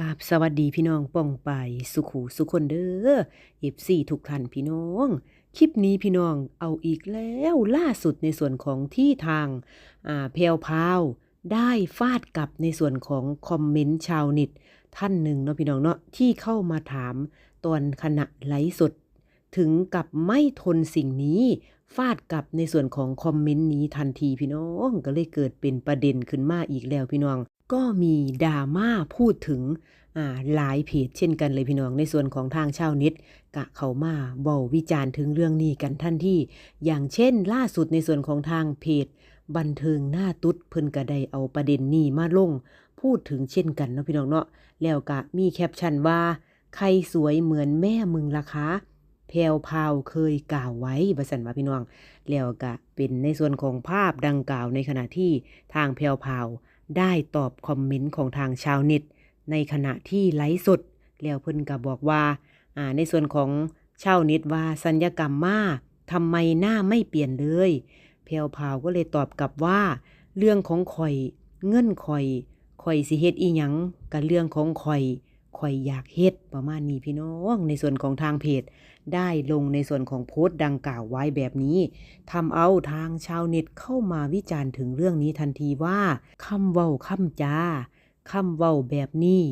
กาบสวัสดีพี่น้องป้องไปสุขูสุคนเด้อเอฟซีทุกท่านพี่น้อง คลิปนี้พี่น้องเอาอีกแล้วล่าสุดในส่วนของที่ทางอ่าเพลพาวได้ฟาดกลับในส่วนของคอมเมนต์ชาวเน็ตท่านหนึ่งเนาะพี่น้องเนาะที่เข้ามาถามตอนขณะไลฟ์สด ถึงกับไม่ทนสิ่งนี้ฟาดกลับในส่วนของคอมเมนต์นี้ทันทีพี่น้องก็เลยเกิดเป็นประเด็นขึ้นมาอีกแล้วพี่น้อง ก็มีดราม่าพูดถึงหลายเพจเช่นกันเลยพี่น้องในส่วนของทางชาวเน็ตกะเขามาเบาวิจารณ์ถึงเรื่องนี้กันทันที่ อย่างเช่นล่าสุดในส่วนของทางเพจ บันเทิงหน้าตุ๊ดเพิ่นก็ไดเอาประเด็นนี้มาลง พูดถึงเช่นกันเนาะพี่น้องเนาะแล้วก็มีแคปชั่นว่า ใครสวยเหมือนแม่มึงล่ะคะแพรวพาวเคยกล่าวไว้บสันว่าพี่น้องแล้วก็เป็นในส่วนของภาพดังกล่าวในขณะที่ทางแพรวพาว ได้ตอบคอมเมนต์ของทางชาวเน็ต ในขณะที่ไลฟ์สด แล้วเพิ่นก็บอกว่าอ่า ในส่วนของชาวเน็ตว่าสัญญกรรมมาทำไมหน้าไม่เปลี่ยนเลยแพรวพาวก็เลยตอบกลับว่า เรื่องของข่อย เงื่อนข่อยข่อยสิเฮ็ดอีหยังกับเรื่องของข่อย ข่อยอยากเฮ็ดประมาณนี้พี่น้องในส่วนของทางเพจ ได้ลงในส่วนของโพสต์ดังกล่าวไว้แบบนี้ทำเอาทางชาวเน็ตเข้ามาวิจารณ์ถึงเรื่องนี้ทันทีว่าคำเว้าคำจาคำเว้าแบบนี้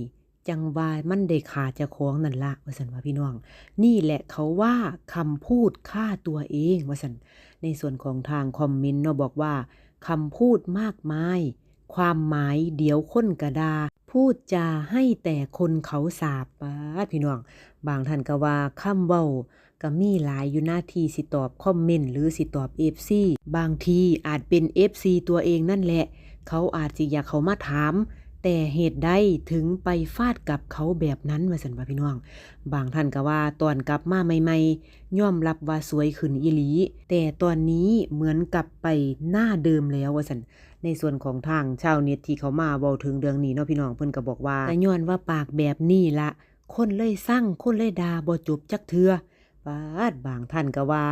จังวายมันได้ขาจะของนั่นละวสันว่าพี่น้อง นี่แหละเขาว่าคำพูดฆ่าตัวเองวสันในส่วนของทางคอมเมนต์เนาะบอกว่าคำพูดมากมาย ความหมายเดี๋ยวค้นกระดา พูดจาให้แต่คนเขาสาบปาพี่น้อง บางท่านก็ว่าคำเว้าก็มีหลายอยู่หน้าที่สิตอบคอมเมนต์หรือสิตอบเอฟซีบางทีอาจเป็นเอฟซีตัวเองนั่นแหละ เขาอาจจะอยากเขามาถาม แต่เหตุใดถึงไปฟาดกับเขาแบบนั้นว่าสันว่าพี่น้อง บางท่านก็ว่าตอนกลับมาใหม่ๆย่อมรับว่าสวยขึ้นอีหลี แต่ตอนนี้เหมือนกลับไปหน้าเดิมแล้วว่าสันในส่วนของทางชาวเน็ตที่เขามาเว้าถึงเรื่องนี้เนาะพี่น้องเพิ่นก็บอกว่าย้อนว่าปากแบบนี้ละคนเลยสั่งคนเลยดาบ่จบจักเทื่อฟาดบางท่านก็ว่า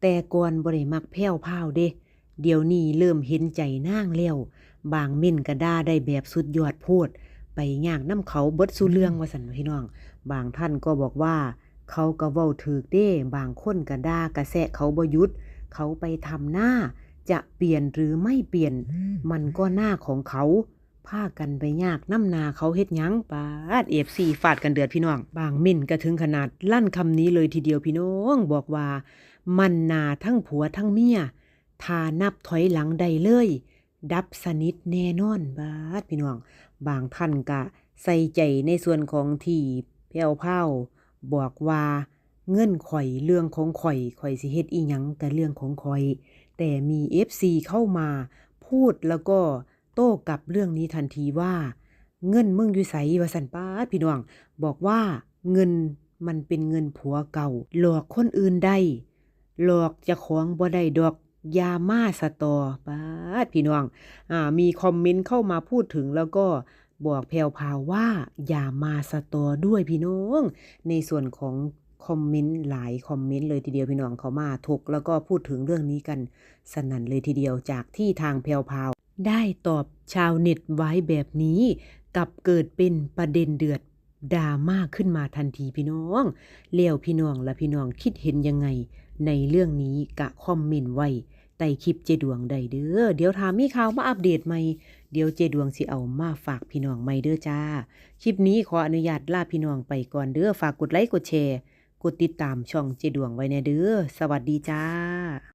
แต่ก่อนบ่ได้มักแพ้วพาวเด้เดี๋ยวนี้เริ่มเห็นใจนางแล้ว บางเม่นก็ด่าได้แบบสุดยอดโพดไปยากน้ำเขาเบิดสู่เรื่องว่าสันพี่น้อง บางท่านก็บอกว่า เขาก็เว้าถูกเด้บางคนก็ด่ากระแสะเขาบ่หยุดเขาไปทำหน้า จะเปลี่ยนหรือไม่เปลี่ยน มันก็หน้าของเขาพากันไปยากน้ำนาเขาเฮ็ดหยังปาดเอฟซีฟาดกันเดือดพี่น้อง บางมิ่นก็ถึงขนาดลั่นคำนี้เลยทีเดียวพี่น้องบอกว่า มันนาทั้งผัวทั้งเมียทานับถอยหลังได้เลย ดับสนิทแน่นอนบาดพี่น้อง บางท่านก็ใส่ใจในส่วนของที่แพ้วเผาบอกว่าเงินข่อยเรื่องของข่อยข่อยสิเฮ็ดอีหยังก็เรื่องของข่อย แต่มี FC เข้ามาพูดแล้วก็โต้กับเรื่องนี้ทันทีว่า เงินมึงอยู่ไสว่าสันป้าพี่น้อง บอกว่าเงินมันเป็นเงินผัวเก่า หลอกคนอื่นได้ หลอกจะของบ่ได้ดอก ยามาสตอป้าดพี่น้องอ่ามีคอมเมนต์เข้ามาพูดถึงแล้วก็บอกแพรวพราวว่าอย่ามาสตอด้วยพี่น้อง ในส่วนของคอมเมนต์หลายคอมเมนต์เลยทีเดียวพี่น้องเขามาถกแล้วก็พูดถึงเรื่องนี้กันสนั่นเลยทีเดียวจากที่ทางแพรวพราวได้ตอบชาวเน็ตไว้แบบนี้ กับเกิดเป็นประเด็นเดือดดราม่าขึ้นมาทันทีพี่น้องเลี้ยวพี่น้องและพี่น้องคิดเห็นยังไง ในเรื่องนี้กะคอมเมนต์ไว้ใต้คลิปเจดวงใดเด้อ เดี๋ยวถามมีข่าวมาอัปเดตใหม่ เดี๋ยวเจดวงสิเอามาฝากพี่น้องใหม่เด้อจ้า คลิปนี้ขออนุญาตลาพี่น้องไปก่อนเด้อ ฝากกดไลค์กดแชร์ กดติดตามช่องเจดวงไว้แน่เด้อ สวัสดีจ้า